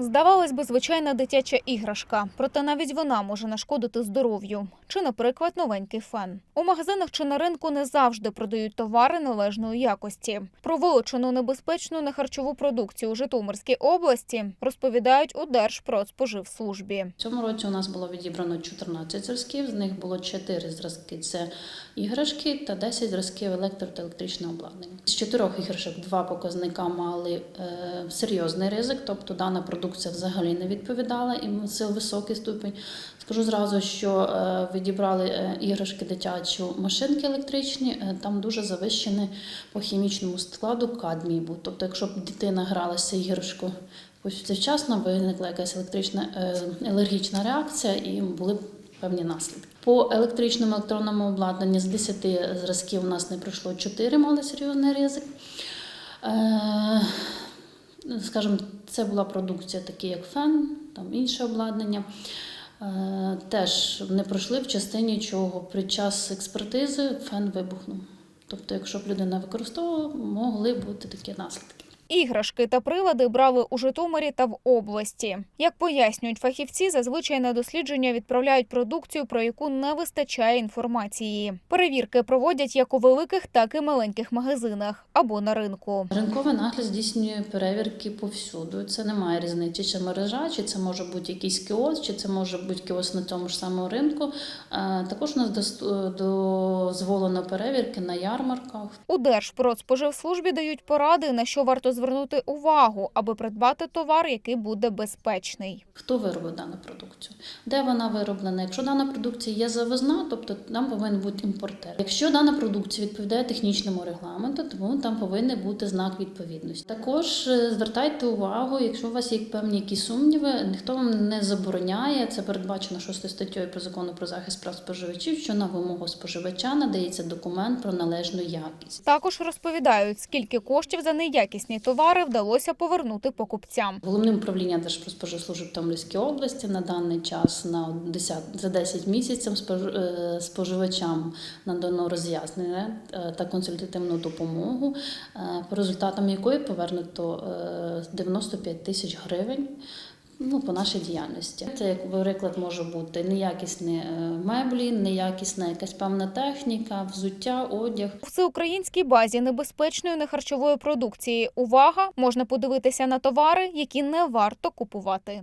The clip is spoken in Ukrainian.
Здавалось би, звичайна дитяча іграшка, проте навіть вона може нашкодити здоров'ю. Чи, наприклад, новенький фен. У магазинах чи на ринку не завжди продають товари належної якості. Про вилучену небезпечну нехарчову продукцію у Житомирській області розповідають у Держпродспоживслужбі. Цьому році у нас було відібрано 14 зразків, з них було 4 зразки це іграшки та 10 зразків електро та електричного обладнання. З чотирьох іграшок два показника мали е, серйозний ризик, тобто дана продукція взагалі не відповідала і це високий ступень. Скажу зразу, що е, відібрали е, іграшки дитячі машинки електричні, е, там дуже завищений по хімічному складу кадмій був. Тобто, якщо б дитина гралася іграшкою Завчасно виникла якась електрична е, алергічна реакція і були б певні наслідки. По електричному електронному обладнанні з 10 зразків у нас не пройшло 4 мали серйозний ризик. Скажімо, це була продукція, такі як фен, там інше обладнання. Е, Теж не пройшли в частині чого під час експертизи фен вибухнув. Тобто, якщо б людина використовувала, могли бути такі наслідки. Іграшки та прилади брали у Житомирі та в області. Як пояснюють фахівці, зазвичай на дослідження відправляють продукцію, про яку не вистачає інформації. Перевірки проводять як у великих, так і маленьких магазинах або на ринку. Ринковий нагляд здійснює перевірки повсюду. Це немає різниці, чи мережа, чи це може бути якийсь кіоск, чи це може бути кіоск на тому ж самому ринку. Е, Також у нас дозволено перевірки на ярмарках. У Держпродспоживслужбі дають поради, на що варто звернути увагу, аби придбати товар, який буде безпечний. Хто виробив дану продукцію? Де вона вироблена? Якщо дана продукція є завозна, тобто там повинен бути імпортер. Якщо дана продукція відповідає технічному регламенту, тому там повинен бути знак відповідності. Також е, звертайте увагу, якщо у вас є певні якісь сумніви, ніхто вам не забороняє. Це передбачено 6 статтею про закону про захист прав споживачів, що на вимогу споживача надається документ про належну якість. Також розповідають, скільки коштів за неякісні товари вдалося повернути покупцям. Головним управлінням Держпродспоживслужби Томлівській області на даний час на 10, за 10 місяців е, споживачам надано роз'яснення е, та консультативну допомогу, е, по результатам якої повернуто е, 95 тисяч гривень. Ну, по нашій діяльності. Це, як приклад, може бути неякісні е, меблі, неякісна якась певна техніка, взуття, одяг. У всеукраїнській базі небезпечної нехарчової продукції. Увага! Можна подивитися на товари, які не варто купувати.